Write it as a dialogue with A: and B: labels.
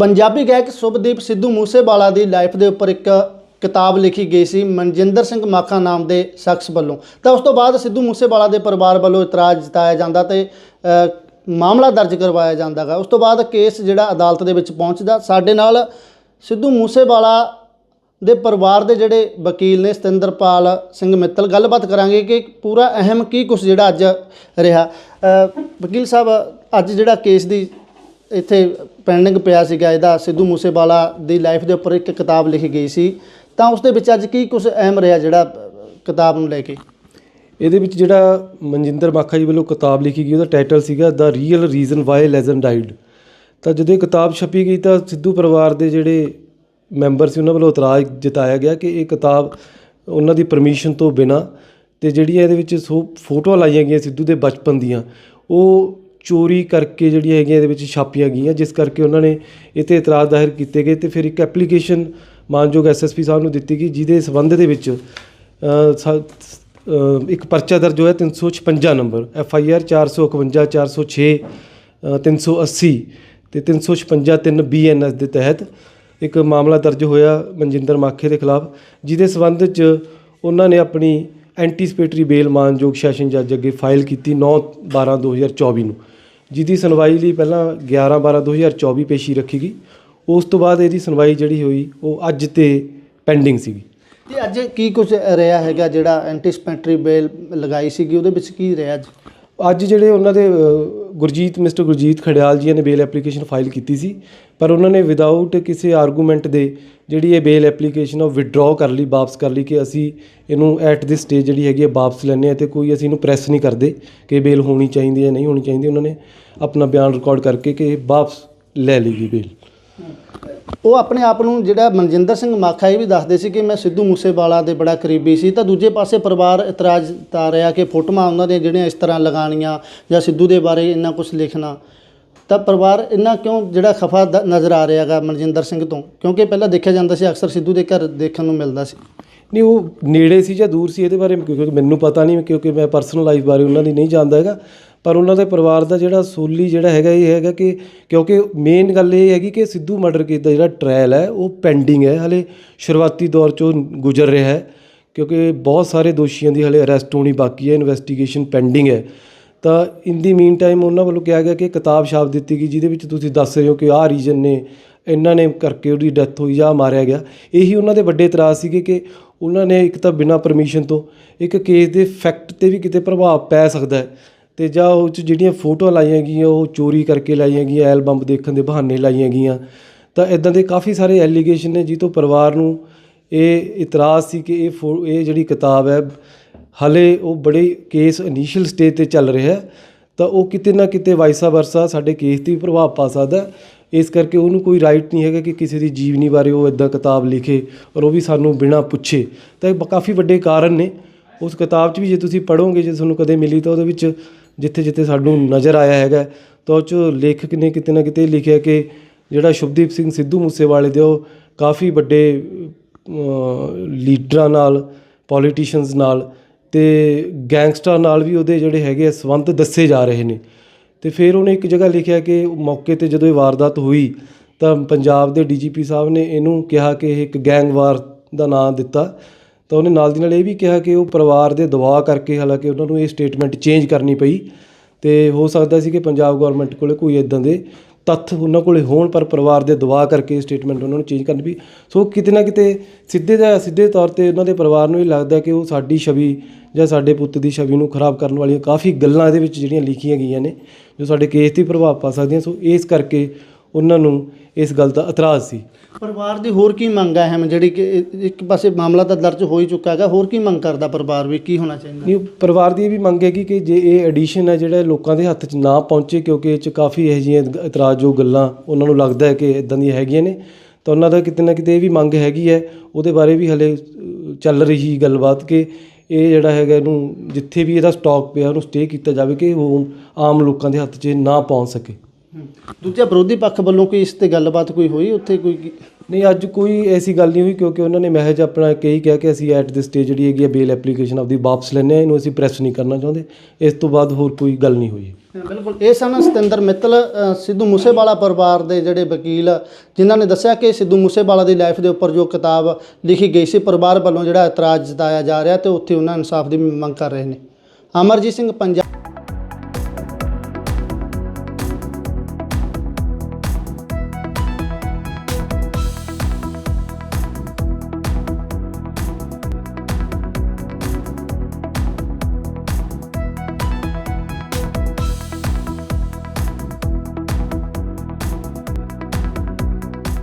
A: ਪੰਜਾਬੀ ਗਾਇਕ ਸੁਭਦੀਪ ਸਿੱਧੂ ਮੂਸੇਵਾਲਾ ਦੀ ਲਾਈਫ ਦੇ ਉੱਪਰ ਇੱਕ ਕਿਤਾਬ ਲਿਖੀ ਗਈ ਸੀ, ਮਨਜਿੰਦਰ ਸਿੰਘ ਮਾਖਾ ਨਾਮ ਦੇ ਸ਼ਖਸ ਵੱਲੋਂ। ਤਾਂ ਉਸ ਤੋਂ ਬਾਅਦ ਸਿੱਧੂ ਮੂਸੇਵਾਲਾ ਦੇ ਪਰਿਵਾਰ ਵੱਲੋਂ ਇਤਰਾਜ਼ ਜਤਾਇਆ ਜਾਂਦਾ ਤੇ ਮਾਮਲਾ ਦਰਜ ਕਰਵਾਇਆ ਜਾਂਦਾਗਾ ਉਸ ਤੋਂ ਬਾਅਦ ਕੇਸ ਜਿਹੜਾ ਅਦਾਲਤ ਦੇ ਵਿੱਚ ਪਹੁੰਚਦਾ, ਸਾਡੇ ਨਾਲ ਸਿੱਧੂ ਮੂਸੇਵਾਲਾ ਦੇ ਪਰਿਵਾਰ ਦੇ ਜਿਹੜੇ ਵਕੀਲ ਨੇ ਸਤਿੰਦਰਪਾਲ ਸਿੰਘ ਮਿੱਤਲ, ਗੱਲਬਾਤ ਕਰਾਂਗੇ ਕਿ ਪੂਰਾ ਅਹਿਮ ਕੀ ਕੁਝ ਜਿਹੜਾ ਅੱਜ ਰਿਹਾ। ਵਕੀਲ ਸਾਹਿਬ, ਅੱਜ ਜਿਹੜਾ ਕੇਸ ਦੀ ਇੱਥੇ ਪੈਂਡਿੰਗ ਪਿਆ ਸੀਗਾ ਇਹਦਾ, ਸਿੱਧੂ ਮੂਸੇਵਾਲਾ ਦੀ ਲਾਈਫ ਦੇ ਉੱਪਰ ਇੱਕ ਕਿਤਾਬ ਲਿਖੀ ਗਈ ਸੀ। ਤਾਂ ਉਸ ਦੇ ਵਿੱਚ ਅੱਜ ਕੀ ਕੁਝ ਅਹਿਮ ਰਿਹਾ ਜਿਹੜਾ, ਕਿਤਾਬ ਨੂੰ ਲੈ ਕੇ?
B: ਇਹਦੇ ਵਿੱਚ ਜਿਹੜਾ ਮਨਜਿੰਦਰ ਬਾਖਾ ਜੀ ਵੱਲੋਂ ਕਿਤਾਬ ਲਿਖੀ ਗਈ, ਉਹਦਾ ਟਾਈਟਲ ਸੀਗਾ ਦਾ real reason why legend died ਤਾਂ ਜਦੋਂ ਇਹ ਕਿਤਾਬ ਛਪੀ ਗਈ ਤਾਂ ਸਿੱਧੂ ਪਰਿਵਾਰ ਦੇ ਜਿਹੜੇ ਮੈਂਬਰ ਸੀ, ਉਹਨਾਂ ਵੱਲੋਂ ਇਤਰਾਜ਼ ਜਤਾਇਆ ਗਿਆ ਕਿ ਇਹ ਕਿਤਾਬ ਉਹਨਾਂ ਦੀ ਪਰਮਿਸ਼ਨ ਤੋਂ ਬਿਨਾ ਤੇ ਜਿਹੜੀਆਂ ਇਹਦੇ ਵਿੱਚ ਸੋ, ਫੋਟੋਆਂ ਲਾਈਆਂ ਗਈਆਂ ਸਿੱਧੂ ਦੇ ਬਚਪਨ ਦੀਆਂ, ਉਹ ਚੋਰੀ ਕਰਕੇ ਜਿਹੜੀਆਂ ਹੈਗੀਆਂ ਇਹਦੇ ਵਿੱਚ ਛਾਪੀਆਂ ਗਈਆਂ ਜਿਸ ਕਰਕੇ ਉਹਨਾਂ ਨੇ ਇਹ 'ਤੇ ਇਤਰਾਜ਼ ਜ਼ਾਹਿਰ ਕੀਤੇ ਗਏ ਤੇ ਫਿਰ ਇੱਕ ਐਪਲੀਕੇਸ਼ਨ ਮਾਨਯੋਗ ਐਸਐਸਪੀ ਸਾਹਿਬ ਨੂੰ ਦਿੱਤੀ ਗਈ ਜਿਹਦੇ ਸਬੰਧ ਦੇ ਵਿੱਚ ਇੱਕ ਪਰਚਾ ਦਰਜ ਹੋਇਆ 356 ਨੰਬਰ ਐਫ ਆਈ ਆਰ 451 406 ਅ, 380 ਤੇ 356 3 ਬੀ ਐਨ ਐਸ ਦੇ ਤਹਿਤ ਇੱਕ ਮਾਮਲਾ ਦਰਜ ਹੋਇਆ ਮਨਜਿੰਦਰ ਮਾਖੇ ਦੇ ਖਿਲਾਫ ਜਿਹਦੇ ਸਬੰਧ 'ਚ ਉਹਨਾਂ ਨੇ ਆਪਣੀ ਐਂਟੀਸਪੇਟਰੀ ਬੇਲ ਮਾਨਯੋਗ ਸੈਸ਼ਨ ਜੱਜ ਅੱਗੇ ਫਾਈਲ ਕੀਤੀ 9 12 2024 ਨੂੰ। ਜਿਹਦੀ ਸੁਣਵਾਈ ਲਈ ਪਹਿਲਾਂ 11 12 2024 ਪੇਸ਼ੀ ਰੱਖੀ ਗਈ। ਉਸ ਤੋਂ ਬਾਅਦ ਇਹਦੀ ਸੁਣਵਾਈ ਜਿਹੜੀ ਹੋਈ ਉਹ ਅੱਜ ਤੇ ਪੈਂਡਿੰਗ ਸੀਗੀ।
A: ਤੇ ਅੱਜ ਕੀ ਕੁਝ ਰਿਹਾ ਹੈਗਾ ਜਿਹੜਾ ਐਂਟੀਸਪੈਂਟਰੀ ਬੇਲ ਲਗਾਈ ਸੀਗੀ? ਉਹਦੇ ਵਿੱਚ ਕੀ ਰਿਹਾ ਅੱਜ?
B: ਅੱਜ ਜਿਹੜੇ ਉਹਨਾਂ ਦੇ ਗੁਰਜੀਤ, ਮਿਸਟਰ ਗੁਰਜੀਤ ਖੜਿਆਲ ਜੀ ਨੇ ਬੇਲ ਐਪਲੀਕੇਸ਼ਨ ਫਾਈਲ ਕੀਤੀ ਸੀ, ਪਰ ਉਹਨਾਂ ਨੇ ਵਿਦਆਊਟ ਕਿਸੇ ਆਰਗੂਮੈਂਟ ਦੇ ਜਿਹੜੀ ਇਹ ਬੇਲ ਐਪਲੀਕੇਸ਼ਨ ਉਹ ਵਿਡਰਾਅ ਕਰ ਲਈ, ਵਾਪਸ ਕਰ ਲਈ ਕਿ ਅਸੀਂ ਇਹਨੂੰ ਐਟ ਦਿਸ ਸਟੇਜ ਜਿਹੜੀ ਹੈਗੀ ਹੈ ਵਾਪਸ ਲੈਂਦੇ ਆ ਤੇ ਕੋਈ ਅਸੀਂ ਇਹਨੂੰ ਪ੍ਰੈਸ ਨਹੀਂ ਕਰਦੇ ਕਿ ਬੇਲ ਹੋਣੀ ਚਾਹੀਦੀ ਹੈ ਨਹੀਂ ਹੋਣੀ ਚਾਹੀਦੀ। ਉਹਨਾਂ ਨੇ ਆਪਣਾ ਬਿਆਨ ਰਿਕਾਰਡ ਕਰਕੇ ਕਿ ਵਾਪਸ ਲੈ ਲਈ ਗਈ ਬੇਲ
A: ਉਹ ਆਪਣੇ ਆਪ ਨੂੰ ਜਿਹੜਾ ਮਨਜਿੰਦਰ ਸਿੰਘ ਮਾਖਾ ਇਹ ਵੀ ਦੱਸਦੇ ਸੀ ਕਿ ਮੈਂ ਸਿੱਧੂ ਮੂਸੇਵਾਲਾ ਦੇ ਬੜਾ ਕਰੀਬੀ ਸੀ। ਤਾਂ ਦੂਜੇ ਪਾਸੇ ਪਰਿਵਾਰ ਇਤਰਾਜ਼ ਤਾ ਰਿਹਾ ਕਿ ਫੋਟੋਆਂ ਉਹਨਾਂ ਦੀਆਂ ਜਿਹੜੀਆਂ ਇਸ ਤਰ੍ਹਾਂ ਲਗਾਉਣੀਆਂ ਜਾਂ ਸਿੱਧੂ ਦੇ ਬਾਰੇ ਇੰਨਾ ਕੁਝ ਲਿਖਣਾ। ਤਾਂ ਪਰਿਵਾਰ ਇੰਨਾ ਕਿਉਂ ਜਿਹੜਾ ਖਫਾ ਨਜ਼ਰ ਆ ਰਿਹਾਗਾ ਮਨਜਿੰਦਰ ਸਿੰਘ ਤੋਂ? ਕਿਉਂਕਿ ਪਹਿਲਾਂ ਦੇਖਿਆ ਜਾਂਦਾ ਸੀ, ਅਕਸਰ ਸਿੱਧੂ ਦੇ ਘਰ ਦੇਖਣ ਨੂੰ ਮਿਲਦਾ ਸੀ।
B: ਨਹੀਂ, ਉਹ ਨੇੜੇ ਸੀ ਜਾਂ ਦੂਰ ਸੀ ਇਹਦੇ ਬਾਰੇ ਕਿਉਂਕਿ ਮੈਨੂੰ ਪਤਾ ਨਹੀਂ, ਕਿਉਂਕਿ ਮੈਂ ਪਰਸਨਲ ਲਾਈਫ ਬਾਰੇ ਉਹਨਾਂ ਦੀ ਨਹੀਂ ਜਾਣਦਾ ਹੈਗਾ। ਪਰ ਉਹਨਾਂ ਦੇ ਪਰਿਵਾਰ ਦਾ ਜਿਹੜਾ ਸੋਲੀ ਜਿਹੜਾ ਹੈਗਾ, ਇਹ ਹੈਗਾ ਕਿ ਕਿਉਂਕਿ ਮੇਨ ਗੱਲ ਇਹ ਹੈਗੀ ਕਿ ਸਿੱਧੂ ਮਰਡਰ ਕੇਸ ਦਾ ਜਿਹੜਾ ਟ੍ਰਾਇਲ ਹੈ, ਉਹ ਪੈਂਡਿੰਗ ਹੈ। ਹਲੇ ਸ਼ੁਰੂਆਤੀ ਦੌਰ ਚੋਂ ਗੁਜ਼ਰ ਰਿਹਾ ਹੈ, ਕਿਉਂਕਿ ਬਹੁਤ ਸਾਰੇ ਦੋਸ਼ੀਆਂ ਦੀ ਹਲੇ ਅਰੈਸਟ ਹੋਣੀ ਬਾਕੀ ਹੈ ਇਨਵੈਸਟੀਗੇਸ਼ਨ ਪੈਂਡਿੰਗ ਹੈ। ਤਾਂ ਇਨ ਦੀ ਮੀਨ ਟਾਈਮ ਉਹਨਾਂ ਵੱਲੋਂ ਕਿਹਾ ਗਿਆ ਕਿ ਕਿਤਾਬ ਛਾਪ ਦਿੱਤੀ ਗਈ, ਜਿਹਦੇ ਵਿੱਚ ਤੁਸੀਂ ਦੱਸ ਰਹੇ ਹੋ ਕਿ ਆਹ ਰੀਜਨ ਨੇ, ਇਹਨਾਂ ਨੇ ਕਰਕੇ ਉਹਦੀ ਡੈਥ ਹੋਈ ਜਾਂ ਮਾਰਿਆ ਗਿਆ। ਇਹੀ ਉਹਨਾਂ ਦੇ ਵੱਡੇ ਇਤਰਾਜ਼ ਸੀਗੇ ਕਿ ਉਹਨਾਂ ਨੇ ਇੱਕ ਤਾਂ ਬਿਨਾਂ ਪਰਮਿਸ਼ਨ ਤੋਂ ਇੱਕ ਕੇਸ ਦੇ ਫੈਕਟ ਤੇ ਵੀ ਕਿਤੇ ਪ੍ਰਭਾਵ ਪੈ ਸਕਦਾ ਹੈ। ਅਤੇ ਜਾਂ ਉਹ 'ਚ ਜਿਹੜੀਆਂ ਫੋਟੋਆਂ ਲਾਈਆਂ ਗਈਆਂ, ਉਹ ਚੋਰੀ ਕਰਕੇ ਲਾਈਆਂ ਗਈਆਂ, ਐਲਬਮ ਦੇਖਣ ਦੇ ਬਹਾਨੇ ਲਾਈਆਂ ਗਈਆਂ। ਤਾਂ ਇੱਦਾਂ ਦੇ ਕਾਫੀ ਸਾਰੇ ਐਲੀਗੇਸ਼ਨ ਨੇ ਜਿਹ ਤੋਂ ਪਰਿਵਾਰ ਨੂੰ ਇਹ ਇਤਰਾਜ਼ ਸੀ ਕਿ ਇਹ ਫੋ- ਇਹ ਜਿਹੜੀ ਕਿਤਾਬ ਹੈ, ਹਲੇ ਉਹ ਬੜੇ ਕੇਸ ਇਨੀਸ਼ੀਅਲ ਸਟੇਜ ਤੇ ਚੱਲ ਰਿਹਾ ਹੈ। ਤਾਂ ਉਹ ਕਿਤੇ ਨਾ ਕਿਤੇ ਵਾਈਸਾ ਵਰਸਾ ਸਾਡੇ ਕੇਸ ਤੇ ਵੀ ਪ੍ਰਭਾਵ ਪਾ ਸਕਦਾ ਇਸ ਕਰਕੇ ਉਹਨੂੰ ਕੋਈ ਰਾਈਟ ਨਹੀਂ ਹੈਗਾ ਕਿ ਕਿਸੇ ਦੀ ਜੀਵਨੀ ਬਾਰੇ ਉਹ ਇਦਾਂ ਕਿਤਾਬ ਲਿਖੇ ਔਰ ਉਹ ਵੀ ਸਾਨੂੰ ਬਿਨਾਂ ਪੁੱਛੇ। ਤਾਂ ਇਹ ਬ- ਕਾਫੀ ਵੱਡੇ ਕਾਰਨ ਨੇ। ਉਸ ਕਿਤਾਬ 'ਚ ਵੀ ਜੇ ਤੁਸੀਂ ਪੜ੍ਹੋਗੇ, ਜੇ ਤੁਹਾਨੂੰ ਕਦੇ ਮਿਲੀ ਤਾਂ ਉਹਦੇ ਵਿੱਚ ਜਿੱਥੇ ਜਿੱਥੇ ਸਾਨੂੰ ਨਜ਼ਰ ਆਇਆ ਹੈਗਾ ਤਾਂ ਉਹ 'ਚ ਲੇਖਕ ਨੇ ਕਿਤੇ ਨਾ ਕਿਤੇ ਲਿਖਿਆ ਕਿ ਜਿਹੜਾ ਸ਼ੁਭਦੀਪ ਸਿੰਘ ਸਿੱਧੂ ਮੂਸੇਵਾਲੇ ਦੇ ਉਹ ਕਾਫੀ ਵੱਡੇ ਲੀਡਰਾਂ ਨਾਲ ਪੋਲੀਟੀਸ਼ੀਅਨਸ ਨਾਲ ਤੇ ਗੈਂਗਸਟਰ ਨਾਲ ਵੀ ਉਹਦੇ ਜਿਹੜੇ ਹੈਗੇ ਆ ਸੰਬੰਧ ਦੱਸੇ ਜਾ ਰਹੇ ਨੇ। ਤੇ ਫਿਰ ਉਹਨੇ ਇੱਕ ਜਗ੍ਹਾ ਲਿਖਿਆ ਕਿ ਮੌਕੇ ਤੇ ਜਦੋਂ ਇਹ ਵਾਰਦਾਤ ਹੋਈ, ਤਾਂ ਪੰਜਾਬ ਦੇ ਡੀਜੀਪੀ ਸਾਹਿਬ ਨੇ ਇਹਨੂੰ ਕਿਹਾ ਕਿ ਇਹ ਇੱਕ ਗੈਂਗਵਾਰ ਦਾ ਨਾਮ ਦਿੱਤਾ। ਤਾਂ ਉਹਨੇ ਨਾਲ ਦੀ ਨਾਲ ਇਹ ਵੀ ਕਿਹਾ ਕਿ ਉਹ ਪਰਿਵਾਰ ਦੇ ਦਬਾਅ ਕਰਕੇ ਹਾਲਾਂਕਿ ਉਹਨਾਂ ਨੂੰ ਇਹ ਸਟੇਟਮੈਂਟ ਚੇਂਜ ਕਰਨੀ ਪਈ ਤੇ ਹੋ ਸਕਦਾ ਸੀ ਕਿ ਪੰਜਾਬ ਗਵਰਨਮੈਂਟ ਕੋਲੇ ਕੋਈ ਇਦਾਂ ਦੇ ਤੱਥ ਉਹਨਾਂ ਕੋਲੇ ਹੋਣ, ਪਰ ਪਰਿਵਾਰ ਦੇ ਦਬਾਅ ਕਰਕੇ ਸਟੇਟਮੈਂਟ ਉਹਨਾਂ ਨੂੰ ਚੇਂਜ ਕਰਨੀ ਪਈ। ਸੋ ਕਿਤੇ ਨਾ ਕਿਤੇ ਸਿੱਧੇ ਜਾਂ ਸਿੱਧੇ ਤੌਰ ਤੇ ਉਹਨਾਂ ਦੇ ਪਰਿਵਾਰ ਨੂੰ ਇਹ ਲੱਗਦਾ ਕਿ ਉਹ ਸਾਡੀ ਛਵੀ ਜਾਂ ਸਾਡੇ ਪੁੱਤ ਦੀ ਛਵੀ ਨੂੰ ਖਰਾਬ ਕਰਨ ਵਾਲੀਆਂ ਕਾਫੀ ਗੱਲਾਂ ਇਹਦੇ ਵਿੱਚ ਜਿਹੜੀਆਂ ਲਿਖੀਆਂ ਗਈਆਂ ਨੇ, ਜੋ ਸਾਡੇ ਕੇਸ ਤੇ ਪ੍ਰਭਾਵ ਪਾ ਸਕਦੀਆਂ ਸੋ ਇਸ ਕਰਕੇ ਉਹਨਾਂ ਨੂੰ ਇਸ ਗੱਲ ਦਾ ਇਤਰਾਜ਼ ਸੀ।
A: ਪਰਿਵਾਰ ਦੀ ਹੋਰ ਕੀ ਮੰਗ ਹੈ? ਜਿਹੜੀ ਕਿ ਇੱਕ ਪਾਸੇ ਮਾਮਲਾ ਤਾਂ ਦਰਜ ਹੋ ਹੀ ਚੁੱਕਾ ਹੈਗਾ ਹੋਰ ਕੀ ਮੰਗ ਕਰਦਾ ਪਰਿਵਾਰ ਵੀ? ਕੀ ਹੋਣਾ ਚਾਹੀਦਾ?
B: ਨਹੀਂ ਪਰਿਵਾਰ ਦੀ ਇਹ ਵੀ ਮੰਗ ਹੈਗੀ ਕਿ ਜੇ ਇਹ ਐਡੀਸ਼ਨ ਹੈ ਜਿਹੜਾ ਲੋਕਾਂ ਦੇ ਹੱਥ 'ਚ ਨਾ ਪਹੁੰਚੇ ਕਿਉਂਕਿ ਇਹ 'ਚ ਕਾਫੀ ਇਹੋ ਜਿਹੀਆਂ ਇਤਰਾਜ਼ਯੋਗ ਗੱਲਾਂ ਉਹਨਾਂ ਨੂੰ ਲੱਗਦਾ ਹੈ ਕਿ ਇਦਾਂ ਦੀਆਂ ਹੈਗੀਆਂ ਨੇ। ਤਾਂ ਉਹਨਾਂ ਦਾ ਕਿਤੇ ਨਾ ਕਿਤੇ ਇਹ ਵੀ ਮੰਗ ਹੈਗੀ ਹੈ ਉਹਦੇ ਬਾਰੇ ਵੀ ਹਲੇ ਅ, ਚੱਲ ਰਹੀ ਗੱਲਬਾਤ ਕਿ ਇਹ ਜਿਹੜਾ ਹੈਗਾ ਇਹਨੂੰ ਜਿੱਥੇ ਵੀ ਇਹਦਾ ਸਟਾਕ ਪਿਆ ਉਹਨੂੰ ਸਟੇ ਕੀਤਾ ਜਾਵੇ ਕਿ ਉਹ ਆਮ ਲੋਕਾਂ ਦੇ ਹੱਥ 'ਚ ਨਾ ਪਹੁੰਚ ਸਕੇ।
A: ਦੂਜਾ ਵਿਰੋਧੀ ਪੱਖ ਵੱਲੋਂ ਕੋਈ ਇਸ ਤੇ ਗੱਲਬਾਤ ਕੋਈ ਹੋਈ? ਉੱਥੇ ਕੋਈ
B: ਨਹੀਂ ਅੱਜ ਕੋਈ ਐਸੀ ਗੱਲ ਨਹੀਂ ਹੋਈ ਕਿਉਂਕਿ ਉਹਨਾਂ ਨੇ ਮਹਿਜ ਆਪਣਾ ਕਹੀ ਕਿਹਾ ਕਿ ਅਸੀਂ ਐਟ ਦਿਸ ਸਟੇਜ ਜਿਹੜੀ ਹੈਗੀ ਆ ਬੇਲ ਐਪਲੀਕੇਸ਼ਨ ਆਪਦੀ ਵਾਪਸ ਲੈਂਦੇ ਹਾਂ ਇਹਨੂੰ ਅਸੀਂ ਪ੍ਰੈਸ ਨਹੀਂ ਕਰਨਾ ਚਾਹੁੰਦੇ। ਇਸ ਤੋਂ ਬਾਅਦ ਹੋਰ ਕੋਈ ਗੱਲ ਨਹੀਂ ਹੋਈ।
A: ਬਿਲਕੁਲ। ਇਹ ਸਨ ਸਤਿੰਦਰ ਮਿੱਤਲ ਸਿੱਧੂ ਮੂਸੇਵਾਲਾ ਪਰਿਵਾਰ ਦੇ ਜਿਹੜੇ ਵਕੀਲ ਜਿਨ੍ਹਾਂ ਨੇ ਦੱਸਿਆ ਕਿ ਸਿੱਧੂ ਮੂਸੇਵਾਲਾ ਦੀ ਲਾਈਫ ਦੇ ਉੱਪਰ ਜੋ ਕਿਤਾਬ ਲਿਖੀ ਗਈ ਸੀ ਪਰਿਵਾਰ ਵੱਲੋਂ ਜਿਹੜਾ ਇਤਰਾਜ਼ ਜਤਾਇਆ ਜਾ ਰਿਹਾ ਤੇ ਉੱਥੇ ਉਹਨਾਂ ਇਨਸਾਫ ਦੀ ਮੰਗ ਕਰ ਰਹੇ ਨੇ। ਅਮਰਜੀਤ ਸਿੰਘ ਪੰਜਾਬ